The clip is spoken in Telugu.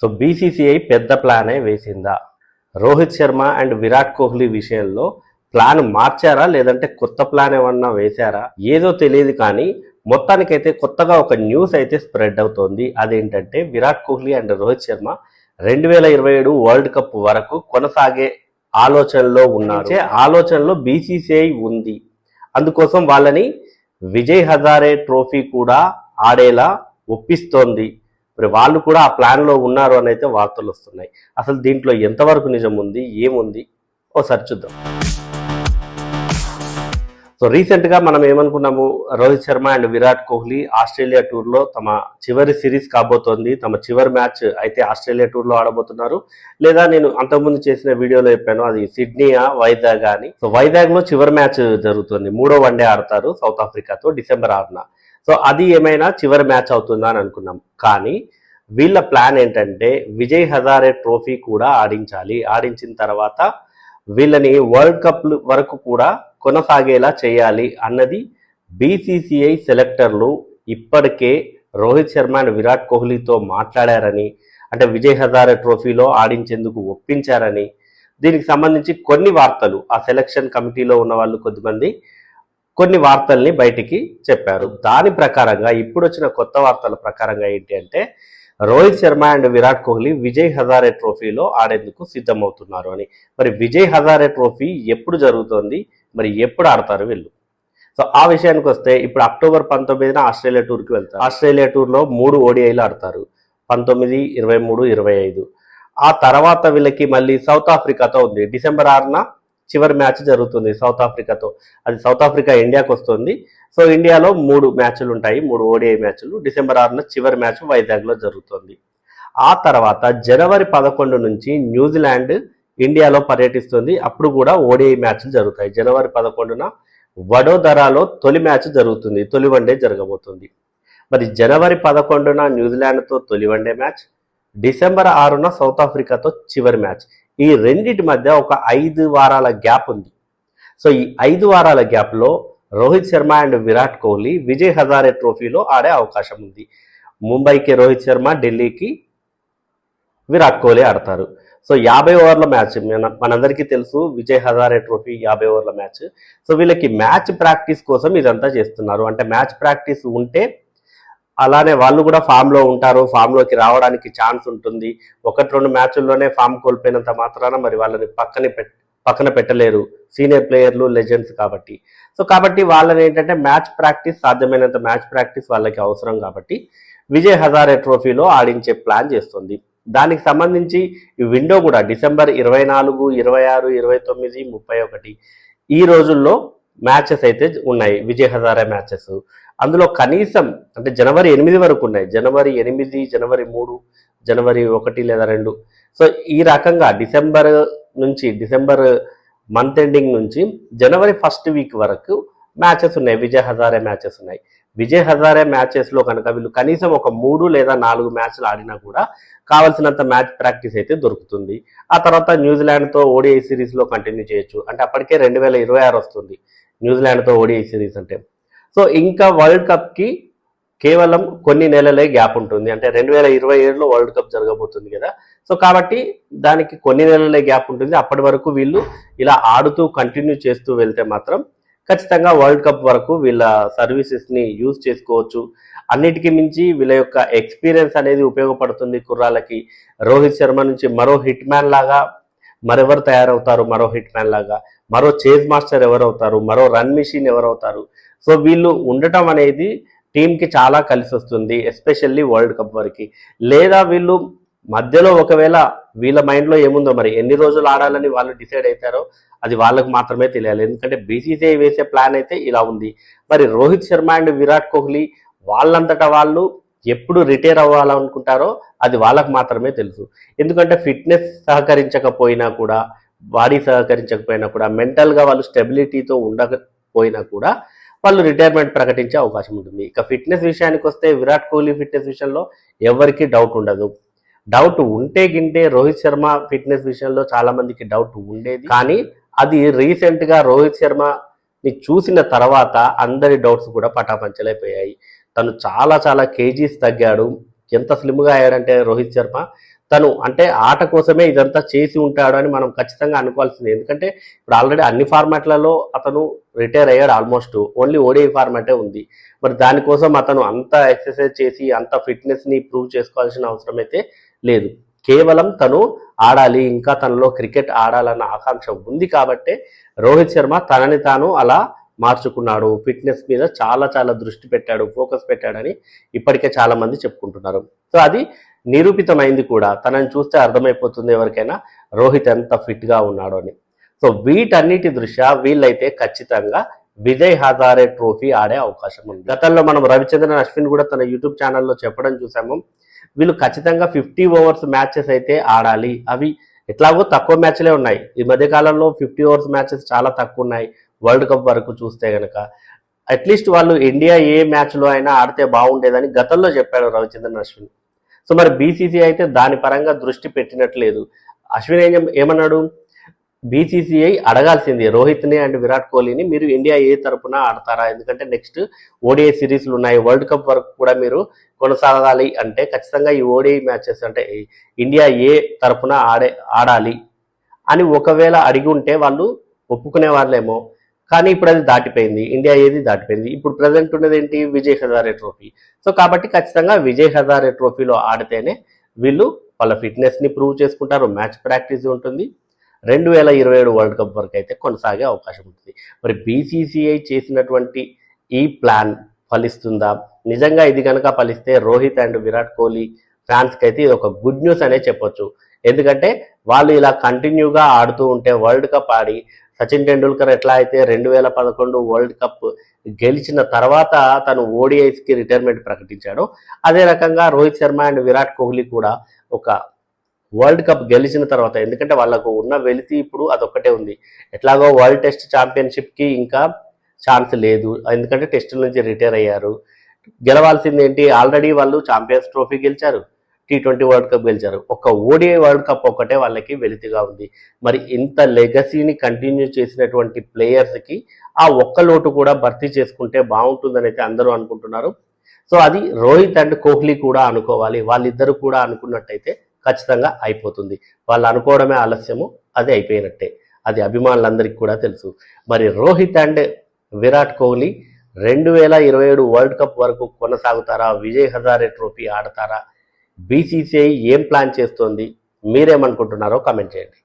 సో బీసీసీఐ పెద్ద ప్లానే వేసిందా? రోహిత్ శర్మ అండ్ విరాట్ కోహ్లీ విషయంలో ప్లాన్ మార్చారా? లేదంటే కొత్త ప్లాన్ ఏమన్నా వేశారా? ఏదో తెలియదు కానీ మొత్తానికైతే కొత్తగా ఒక న్యూస్ అయితే స్ప్రెడ్ అవుతోంది. అదేంటంటే విరాట్ కోహ్లీ అండ్ రోహిత్ శర్మ రెండు వేల ఇరవై ఏడు వరల్డ్ కప్ వరకు కొనసాగే ఆలోచనలో ఉన్నారు. ఆలోచనలో బీసీసీఐ ఉంది. అందుకోసం వాళ్ళని విజయ్ హజారే ట్రోఫీ కూడా ఆడేలా ఒప్పిస్తోంది. మరి వాళ్ళు కూడా ఆ ప్లాన్లో ఉన్నారు అని అయితే వార్తలు వస్తున్నాయి. అసలు దీంట్లో ఎంతవరకు నిజం ఉంది ఏముంది? ఓసారి చూద్దాం. సో రీసెంట్గా మనం ఏమనుకున్నాము? రోహిత్ శర్మ అండ్ విరాట్ కోహ్లీ ఆస్ట్రేలియా టూర్లో తమ చివరి సిరీస్ కాబోతోంది. తమ చివరి మ్యాచ్ అయితే ఆస్ట్రేలియా టూర్లో ఆడబోతున్నారు. లేదా నేను అంతకుముందు చేసిన వీడియోలో చెప్పాను అది సిడ్నీయా వైజాగ్ అని. సో వైజాగ్లో చివరి మ్యాచ్ జరుగుతుంది. మూడో వన్డే ఆడతారు సౌత్ ఆఫ్రికాతో డిసెంబర్ ఆరున. సో అది ఏమైనా చివరి మ్యాచ్ అవుతుందా అని అనుకున్నాం. కానీ వీళ్ళ ప్లాన్ ఏంటంటే విజయ్ హజారే ట్రోఫీ కూడా ఆడించాలి. ఆడించిన తర్వాత వీళ్ళని వరల్డ్ కప్ వరకు కూడా కొనసాగేలా చేయాలి అన్నది బీసీసీఐ సెలెక్టర్లు ఇప్పటికే రోహిత్ శర్మ అండ్ విరాట్ కోహ్లీతో మాట్లాడారని అంటే విజయ్ హజారే ట్రోఫీలో ఆడించేందుకు ఒప్పించారని. దీనికి సంబంధించి కొన్ని వార్తలు. ఆ సెలక్షన్ కమిటీలో ఉన్న వాళ్ళు కొద్దిమంది కొన్ని వార్తల్ని బయటికి చెప్పారు. దాని ప్రకారంగా ఇప్పుడు వచ్చిన కొత్త వార్తల ప్రకారంగా ఏంటి అంటే రోహిత్ శర్మ అండ్ విరాట్ కోహ్లీ విజయ్ హజారే ట్రోఫీలో ఆడేందుకు సిద్ధమవుతున్నారు అని. మరి విజయ్ హజారే ట్రోఫీ ఎప్పుడు జరుగుతోంది? మరి ఎప్పుడు ఆడతారు వీళ్ళు? సో ఆ విషయానికి వస్తే ఇప్పుడు అక్టోబర్ పంతొమ్మిదిన ఆస్ట్రేలియా టూర్కి వెళ్తారు. ఆస్ట్రేలియా టూర్లో మూడు ఓడిఐలు ఆడతారు. పంతొమ్మిది ఇరవై మూడు ఇరవై ఐదు. ఆ తర్వాత వీళ్ళకి మళ్ళీ సౌత్ ఆఫ్రికాతో ఉంది. డిసెంబర్ ఆరున చివరి మ్యాచ్ జరుగుతుంది సౌత్ ఆఫ్రికాతో. అది సౌత్ ఆఫ్రికా ఇండియాకు వస్తుంది. సో ఇండియాలో మూడు మ్యాచ్లు ఉంటాయి మూడు ఓడిఐ మ్యాచ్లు. డిసెంబర్ ఆరున చివరి మ్యాచ్ వైజాగ్లో జరుగుతుంది. ఆ తర్వాత జనవరి పదకొండు నుంచి న్యూజిలాండ్ ఇండియాలో పర్యటిస్తుంది. అప్పుడు కూడా ఓడిఐ మ్యాచ్లు జరుగుతాయి. జనవరి పదకొండున వడోదరాలో తొలి మ్యాచ్ జరుగుతుంది. తొలి వన్డే జరగబోతుంది. మరి జనవరి పదకొండున న్యూజిలాండ్తో తొలి వన్డే మ్యాచ్. డిసెంబర్ ఆరున సౌత్ ఆఫ్రికాతో చివరి మ్యాచ్. ఈ రెండింటి మధ్య ఒక ఐదు వారాల గ్యాప్ ఉంది. సో ఈ ఐదు వారాల గ్యాప్లో రోహిత్ శర్మ అండ్ విరాట్ కోహ్లీ విజయ్ హజారే ట్రోఫీలో ఆడే అవకాశం ఉంది. ముంబైకి రోహిత్ శర్మ ఢిల్లీకి విరాట్ కోహ్లీ ఆడతారు. సో యాభై ఓవర్ల మ్యాచ్ మనందరికీ తెలుసు విజయ్ హజారే ట్రోఫీ యాభై ఓవర్ల మ్యాచ్. సో వీళ్ళకి మ్యాచ్ ప్రాక్టీస్ కోసం ఇదంతా చేస్తున్నారు. అంటే మ్యాచ్ ప్రాక్టీస్ ఉంటే అలానే వాళ్ళు కూడా ఫామ్లో ఉంటారు ఫామ్లోకి రావడానికి ఛాన్స్ ఉంటుంది. ఒకటి రెండు మ్యాచ్ల్లోనే ఫామ్ కోల్పోయినంత మాత్రాన మరి వాళ్ళని పక్కన పెట్ పక్కన పెట్టలేరు. సీనియర్ ప్లేయర్లు లెజెండ్స్ కాబట్టి. సో కాబట్టి వాళ్ళని ఏంటంటే మ్యాచ్ ప్రాక్టీస్ సాధ్యమైనంత మ్యాచ్ ప్రాక్టీస్ వాళ్ళకి అవసరం కాబట్టి విజయ్ హజారే ట్రోఫీలో ఆడించే ప్లాన్ చేస్తుంది. దానికి సంబంధించి ఈ విండో కూడా డిసెంబర్ ఇరవై నాలుగు ఇరవై ఆరు ఇరవై తొమ్మిది ముప్పై ఒకటి ఈ రోజుల్లో మ్యాచెస్ అయితే ఉన్నాయి. విజయ్ హజారే మ్యాచెస్ అందులో కనీసం అంటే జనవరి ఎనిమిది వరకు ఉన్నాయి. జనవరి ఎనిమిది జనవరి మూడు జనవరి ఒకటి లేదా రెండు. సో ఈ రకంగా డిసెంబర్ నుంచి డిసెంబర్ మంత్ ఎండింగ్ నుంచి జనవరి ఫస్ట్ వీక్ వరకు మ్యాచెస్ ఉన్నాయి. విజయ్ హజారే మ్యాచెస్ ఉన్నాయి. విజయ్ హజారే మ్యాచెస్లో కనుక వీళ్ళు కనీసం ఒక మూడు లేదా నాలుగు మ్యాచ్లు ఆడినా కూడా కావాల్సినంత మ్యాచ్ ప్రాక్టీస్ అయితే దొరుకుతుంది. ఆ తర్వాత న్యూజిలాండ్తో ఓడిఐ సిరీస్లో కంటిన్యూ చేయొచ్చు. అంటే అప్పటికే రెండు వేల ఇరవై ఆరు వస్తుంది. న్యూజిలాండ్తో ఓడిఐ సిరీస్ అంటే సో ఇంకా వరల్డ్ కప్కి కేవలం కొన్ని నెలలే గ్యాప్ ఉంటుంది. అంటే రెండు వేల ఇరవై ఏడులో వరల్డ్ కప్ జరగబోతుంది కదా. సో కాబట్టి దానికి కొన్ని నెలలే గ్యాప్ ఉంటుంది. అప్పటి వరకు వీళ్ళు ఇలా ఆడుతూ కంటిన్యూ చేస్తూ వెళ్తే మాత్రం ఖచ్చితంగా వరల్డ్ కప్ వరకు వీళ్ళ సర్వీసెస్ని యూజ్ చేసుకోవచ్చు. అన్నిటికీ మించి వీళ్ళ యొక్క ఎక్స్పీరియన్స్ అనేది ఉపయోగపడుతుంది కుర్రాళ్ళకి. రోహిత్ శర్మ నుంచి మరో హిట్ మ్యాన్ లాగా మరెవరు తయారవుతారు? మరో హిట్ మ్యాన్ లాగా. మరో చేజ్ మాస్టర్ ఎవరవుతారు? మరో రన్ మిషన్ ఎవరవుతారు? సో వీళ్ళు ఉండటం అనేది టీంకి చాలా కలిసి వస్తుంది ఎస్పెషల్లీ వరల్డ్ కప్ వరకు. లేదా వీళ్ళు మధ్యలో ఒకవేళ వీళ్ళ మైండ్లో ఏముందో మరి ఎన్ని రోజులు ఆడాలని వాళ్ళు డిసైడ్ అవుతారో అది వాళ్ళకు మాత్రమే తెలియాలి. ఎందుకంటే బీసీసీఐ వేసే ప్లాన్ అయితే ఇలా ఉంది. మరి రోహిత్ శర్మ అండ్ విరాట్ కోహ్లీ వాళ్ళంతటా వాళ్ళు ఎప్పుడు రిటైర్ అవ్వాలనుకుంటారో అది వాళ్ళకు మాత్రమే తెలుసు. ఎందుకంటే ఫిట్నెస్ సహకరించకపోయినా కూడా బాడీ సహకరించకపోయినా కూడా మెంటల్గా వాళ్ళు స్టెబిలిటీతో ఉండకపోయినా కూడా వాళ్ళు రిటైర్మెంట్ ప్రకటించే అవకాశం ఉంటుంది. ఇక ఫిట్నెస్ విషయానికి వస్తే విరాట్ కోహ్లీ ఫిట్నెస్ విషయంలో ఎవరికి డౌట్ ఉండదు. డౌట్ ఉంటే గింటే రోహిత్ శర్మ ఫిట్నెస్ విషయంలో చాలా మందికి డౌట్ ఉండేది. కానీ అది రీసెంట్గా రోహిత్ శర్మ ని చూసిన తర్వాత అందరి డౌట్స్ కూడా పటాపంచలైపోయాయి. తను చాలా చాలా కేజీస్ తగ్గాడు. ఎంత స్లిమ్గా అయ్యాడంటే రోహిత్ శర్మ? తను అంటే ఆట కోసమే ఇదంతా చేసి ఉంటాడు అని మనం ఖచ్చితంగా అనుకోవాల్సింది. ఎందుకంటే ఇప్పుడు ఆల్రెడీ అన్ని ఫార్మాట్లలో అతను రిటైర్ అయ్యాడు ఆల్మోస్ట్. ఓన్లీ ఓడిఐ ఫార్మాటే ఉంది. మరి దానికోసం అతను అంత ఎక్సర్సైజ్ చేసి అంత ఫిట్నెస్ని ప్రూవ్ చేసుకోవాల్సిన అవసరం అయితే లేదు. కేవలం తను ఆడాలి ఇంకా తనలో క్రికెట్ ఆడాలన్న ఆకాంక్ష ఉంది కాబట్టే రోహిత్ శర్మ తనని తాను అలా మార్చుకున్నాడు. ఫిట్నెస్ మీద చాలా చాలా దృష్టి పెట్టాడు ఫోకస్ పెట్టాడని ఇప్పటికే చాలా మంది చెప్పుకుంటున్నారు. సో అది నిరూపితమైంది కూడా. తనని చూస్తే అర్థమైపోతుంది ఎవరికైనా రోహిత్ ఎంత ఫిట్గా అని. సో వీటన్నిటి దృష్ట్యా వీళ్ళైతే ఖచ్చితంగా విజయ్ హజారే ట్రోఫీ ఆడే అవకాశం ఉంది. గతంలో మనం రవిచంద్రన్ అశ్విన్ కూడా తన యూట్యూబ్ ఛానల్లో చెప్పడం చూసాము. వీళ్ళు ఖచ్చితంగా ఫిఫ్టీ ఓవర్స్ మ్యాచెస్ అయితే ఆడాలి. అవి ఎట్లాగో తక్కువ మ్యాచ్లే ఉన్నాయి. ఈ మధ్య కాలంలో ఫిఫ్టీ ఓవర్స్ మ్యాచెస్ చాలా తక్కువ ఉన్నాయి. వరల్డ్ కప్ వరకు చూస్తే గనక. అట్లీస్ట్ వాళ్ళు ఇండియా ఏ మ్యాచ్లో అయినా ఆడితే బాగుండేదని గతంలో చెప్పాడు రవిచంద్రన్ అశ్విన్. సో మరి బీసీసీ అయితే దాని పరంగా దృష్టి పెట్టినట్లేదు. అశ్విన్ ఏం ఏమన్నాడు? బీసీసీఐ అడగాల్సింది. రోహిత్ని అండ్ విరాట్ కోహ్లీని మీరు ఇండియా ఏ తరపున ఆడతారా? ఎందుకంటే నెక్స్ట్ ఓడిఐ సిరీస్లు ఉన్నాయి. వరల్డ్ కప్ వరకు కూడా మీరు కొనసాగాలి అంటే ఖచ్చితంగా ఈ ఓడిఐ మ్యాచెస్ అంటే ఇండియా ఏ తరపున ఆడే ఆడాలి అని ఒకవేళ అడిగి ఉంటే వాళ్ళు ఒప్పుకునే వాళ్ళేమో. కానీ ఇప్పుడు అది దాటిపోయింది. ఇండియా ఏది దాటిపోయింది. ఇప్పుడు ప్రజెంట్ ఉన్నది ఏంటి? విజయ్ హజారే ట్రోఫీ సో కాబట్టి ఖచ్చితంగా విజయ్ హజారే ట్రోఫీలో ఆడితేనే వీళ్ళు వాళ్ళ ఫిట్నెస్ని ప్రూవ్ చేసుకుంటారు. మ్యాచ్ ప్రాక్టీస్ ఉంటుంది. రెండు వేల ఇరవై ఏడు వరల్డ్ కప్ వరకు అయితే కొనసాగే అవకాశం ఉంటుంది. మరి బీసీసీఐ చేసినటువంటి ఈ ప్లాన్ ఫలిస్తుందా? నిజంగా ఇది కనుక ఫలిస్తే రోహిత్ అండ్ విరాట్ కోహ్లీ ఫ్యాన్స్కి అయితే ఇది ఒక గుడ్ న్యూస్ అనే చెప్పొచ్చు. ఎందుకంటే వాళ్ళు ఇలా కంటిన్యూగా ఆడుతూ ఉంటే వరల్డ్ కప్ ఆడి సచిన్ టెండూల్కర్ ఎట్లా అయితే రెండు వేల పదకొండు వరల్డ్ కప్ గెలిచిన తర్వాత తను ఓడిఐస్కి రిటైర్మెంట్ ప్రకటించాడు అదే రకంగా రోహిత్ శర్మ అండ్ విరాట్ కోహ్లీ కూడా ఒక వరల్డ్ కప్ గెలిచిన తర్వాత ఎందుకంటే వాళ్ళకు ఉన్న వెలితి ఇప్పుడు అదొక్కటే ఉంది. ఎట్లాగో వరల్డ్ టెస్ట్ ఛాంపియన్షిప్కి ఇంకా ఛాన్స్ లేదు. ఎందుకంటే టెస్టుల నుంచి రిటైర్ అయ్యారు. గెలవాల్సింది ఏంటి ఆల్రెడీ వాళ్ళు ఛాంపియన్స్ ట్రోఫీ గెలిచారు. టీ ట్వంటీ వరల్డ్ కప్ గెలిచారు. ఒక ఓడిఐ వరల్డ్ కప్ ఒకటే వాళ్ళకి వెలితిగా ఉంది. మరి ఇంత లెగసీని కంటిన్యూ చేసినటువంటి ప్లేయర్స్కి ఆ ఒక్క లోటు కూడా భర్తీ చేసుకుంటే బాగుంటుందని అయితే అందరూ అనుకుంటున్నారు. సో అది రోహిత్ అండ్ కోహ్లీ కూడా అనుకోవాలి. వాళ్ళిద్దరు కూడా అనుకున్నట్టయితే ఖచ్చితంగా అయిపోతుంది. వాళ్ళు అనుకోవడమే ఆలస్యము అది అయిపోయినట్టే. అది అభిమానులందరికీ కూడా తెలుసు. మరి రోహిత్ అండ్ విరాట్ కోహ్లీ రెండు వేల ఇరవై ఏడు వరల్డ్ కప్ వరకు కొనసాగుతారా? విజయ్ హజారే ట్రోఫీ ఆడతారా? బీసీసీఐ ఏం ప్లాన్ చేస్తోంది? మీరేమనుకుంటున్నారో కామెంట్ చేయండి.